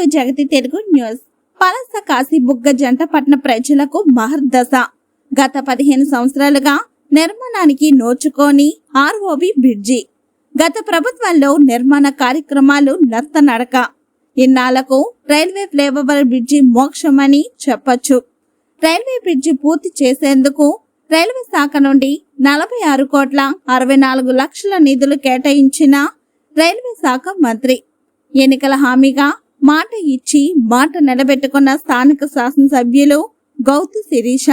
To Jagati Telugu news. పలస Kasibugga జంట పట్న ప్రజలకు మహర్దశ గత పదిహేను సంవత్సరాలుగా నిర్మాణానికి నోచుకోని ఆర్ఓబి బ్రిడ్జి. గత ప్రభుత్వంలో నిర్మాణ కార్యక్రమాలు నత్తనడక ఇన్నాళ్ళకు రైల్వే ఫ్లైఓవర్ బ్రిడ్జి మోక్షమని చెప్పొచ్చు. రైల్వే బ్రిడ్జి పూర్తి చేసేందుకు రైల్వే శాఖ నుండి నలభై ఆరు కోట్ల అరవై నాలుగు లక్షల నిధులు కేటాయించిన రైల్వే శాఖ మంత్రి. ఎన్నికల హామీగా మాట ఇచ్చి మాట నిలబెట్టుకున్న స్థానిక శాసనసభ్యులు గౌతు శిరీష.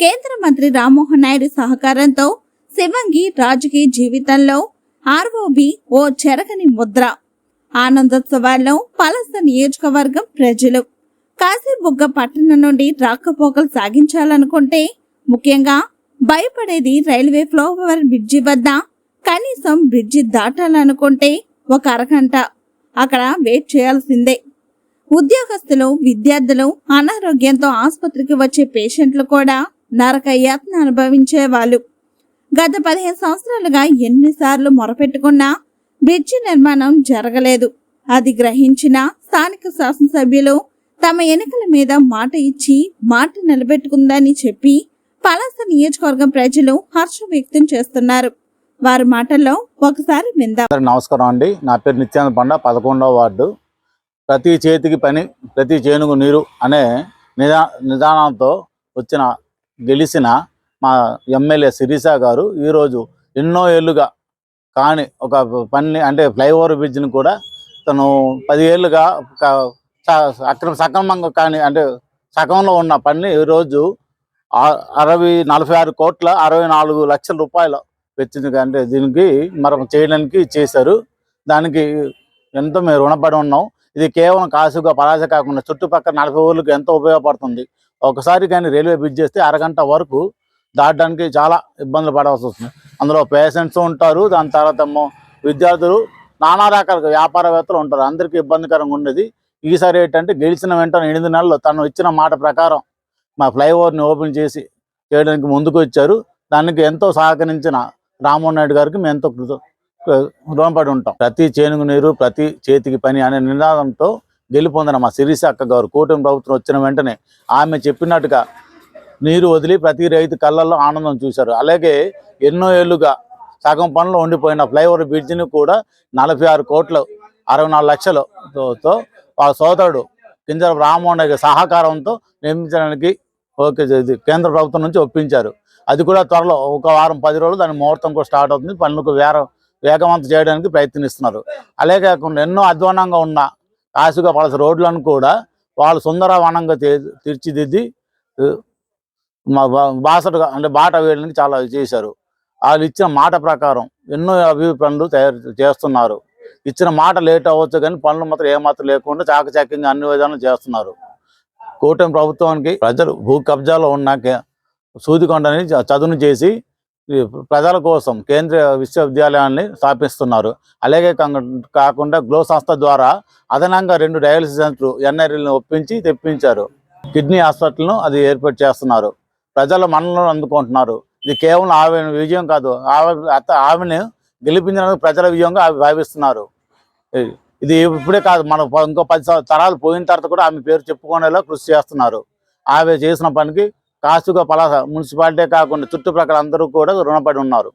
కేంద్ర మంత్రి రామ్మోహన్ నాయుడు సహకారంతో శివంగి రాజకీయ జీవితంలో ఆర్ఓబి ఓ చెరగని ముద్ర. ఆనందోత్సవాల్లో పలస నియోజకవర్గం ప్రజలు. కాశీబుగ్గ పట్టణం నుండి రాకపోకలు సాగించాలనుకుంటే ముఖ్యంగా భయపడేది రైల్వే ఫ్లైఓవర్ బ్రిడ్జి వద్ద కనీసం బ్రిడ్జి దాటాలనుకుంటే ఒక అరగంట. అక్కడ వెయిట్ చేయాల్సిందే. ఉద్యోగస్తులు విద్యార్థులు అనారోగ్యంతో ఆసుపత్రికి వచ్చే పేషెంట్లు కూడా నరక యాతన అనుభవించే వాళ్ళు గత పదిహేను సంవత్సరాలుగా ఎన్నిసార్లు మొరపెట్టుకున్నా బ్రిడ్జి నిర్మాణం జరగలేదు. అది గ్రహించిన స్థానిక శాసనసభ్యులు తమ ఎన్నికల మీద మాట ఇచ్చి మాట నిలబెట్టుకుందని చెప్పి పలాస నియోజకవర్గం ప్రజలు హర్షం వ్యక్తం చేస్తున్నారు. వారి మాటల్లో ఒకసారి విందాం. నమస్కారం అండి. నా పేరు నిత్యానంద పండ పదకొండవ వార్డు. ప్రతి చేతికి పని ప్రతి చేనుకు నీరు అనే నిదా నిదానంతో వచ్చిన గెలిచిన మా ఎమ్మెల్యే శిరీష గారు ఈరోజు ఎన్నో ఏళ్ళుగా కాని ఒక పని అంటే ఫ్లైఓవర్ బ్రిడ్జ్ని కూడా తను పది ఏళ్ళుగా అక్రమ సక్రమంగా కానీ అంటే సగంలో ఉన్న పని ఈరోజు అరవై నలభై ఆరు కోట్ల అరవై నాలుగు లక్షల రూపాయలు వెచ్చింది అంటే దీనికి మనం చేయడానికి చేశారు. దానికి ఎంతో మేము రుణపడి ఉన్నాం. ఇది కేవలం కాసుగా పరాజ కాకుండా చుట్టుపక్కల నలభై ఊర్లకు ఎంతో ఉపయోగపడుతుంది. ఒకసారి కానీ రైల్వే బ్రిడ్జ్ చేస్తే అరగంట వరకు దాటడానికి చాలా ఇబ్బందులు పడవలసి వస్తుంది. అందులో పేషెంట్స్ ఉంటారు. దాని తర్వాత విద్యార్థులు నానా రకాల వ్యాపారవేత్తలు ఉంటారు. అందరికీ ఇబ్బందికరంగా ఉండేది. ఈసారి ఏంటంటే గెలిచిన వెంటనే ఎనిమిది నెలలు తను ఇచ్చిన మాట ప్రకారం మా ఫ్లైఓవర్ని ఓపెన్ చేసి చేయడానికి ముందుకు వచ్చారు. దానికి ఎంతో సహకరించిన రామ్మోహన్ నాయుడు గారికి మేము ఎంతో కృత- రుణపడి ఉంటాం. ప్రతి చేనుగు నీరు ప్రతి చేతికి పని అనే నినాదంతో గెలుపొందిన మా శిరీష అక్క గారు కూటమి ప్రభుత్వం వచ్చిన వెంటనే ఆమె చెప్పినట్టుగా నీరు వదిలి ప్రతి రైతు కళ్ళల్లో ఆనందం చూశారు. అలాగే ఎన్నో ఏళ్ళుగా సగం పనులు ఉండిపోయిన ఫ్లైఓవర్ బ్రిడ్జిని కూడా నలభై ఆరు కోట్లు అరవై నాలుగు లక్షలతో వాళ్ళ సోదరుడు కింజర రామ్మోహన్ సహకారంతో నిర్మించడానికి ఓకే కేంద్ర ప్రభుత్వం నుంచి ఒప్పించారు. అది కూడా త్వరలో ఒక వారం పది రోజులు దాని ముహూర్తం కూడా స్టార్ట్ అవుతుంది. పనులకు వేర వేగవంతం చేయడానికి ప్రయత్నిస్తున్నారు. అలాగే కాకుండా ఎన్నో అధ్వానంగా ఉన్న కాసుగా పలస రోడ్లను కూడా వాళ్ళు సుందరవనంగా తీర్చిదిద్ది మా బాసటగా అంటే బాట వేయడానికి చాలా చేశారు. వాళ్ళు ఇచ్చిన మాట ప్రకారం ఎన్నో అభివృద్ధి పనులు తయారు చేస్తున్నారు. ఇచ్చిన మాట లేట్ అవ్వచ్చు కానీ పనులు మాత్రం ఏమాత్రం లేకుండా చాకచక్యంగా అన్ని విధాలు చేస్తున్నారు. కూటమి ప్రభుత్వానికి ప్రజలు భూ కబ్జాలో ఉన్న సూదికొండని చదును చేసి ప్రజల కోసం కేంద్రీయ విశ్వవిద్యాలయాన్ని స్థాపిస్తున్నారు. అలాగే కాకుండా గ్లో సంస్థ ద్వారా అదనంగా రెండు డయాలసిస్ సెంటర్లు ఎన్ఆర్ఎల్ని ఒప్పించి తెప్పించారు. కిడ్నీ హాస్పిటల్ను అది ఏర్పాటు చేస్తున్నారు. ప్రజల మనలను అందుకుంటున్నారు. ఇది కేవలం ఆమె విజయం కాదు ఆమె ఆమెను గెలిపించడానికి ప్రజల విజయంగా ఆమె భావిస్తున్నారు. ఇది- ఇప్పుడే కాదు మన ప- ఇంకో పది తరాలు పోయిన తర్వాత కూడా ఆమె పేరు చెప్పుకునేలా కృషి చేస్తున్నారు. ఆమె చేసిన పనికి కాసుగా పలాస మున్సిపాలిటీ కాకుండా చుట్టుప్రక్కల అందరూ కూడా రుణపడి ఉన్నారు.